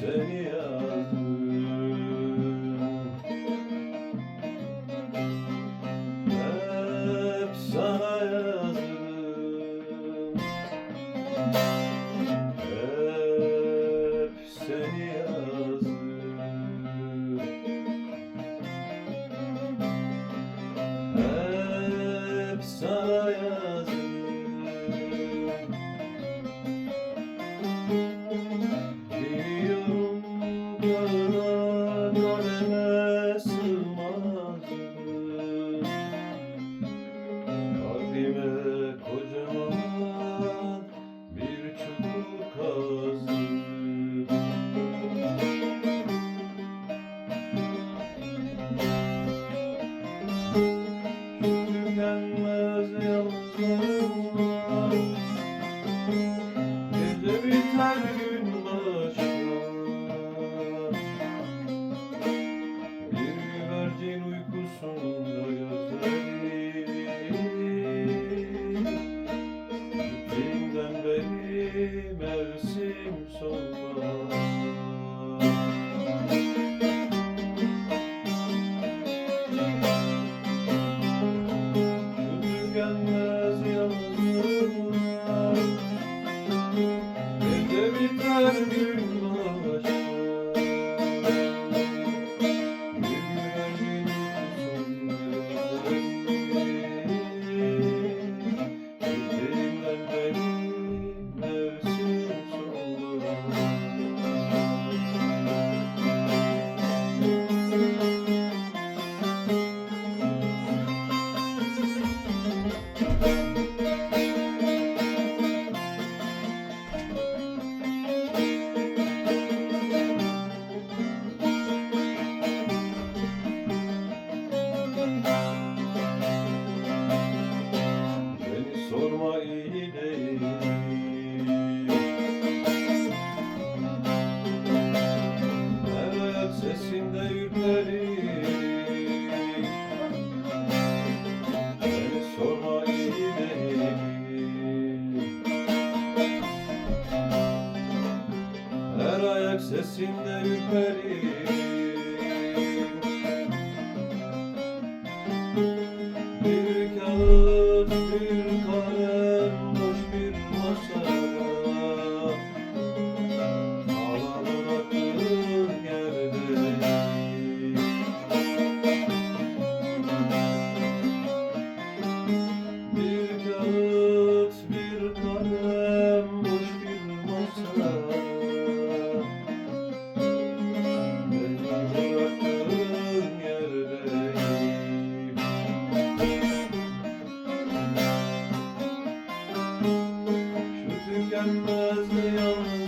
seni yazdım. Hep sana yazdım. sesinde ürperim Bir kağıt, bir kalem, Thank you.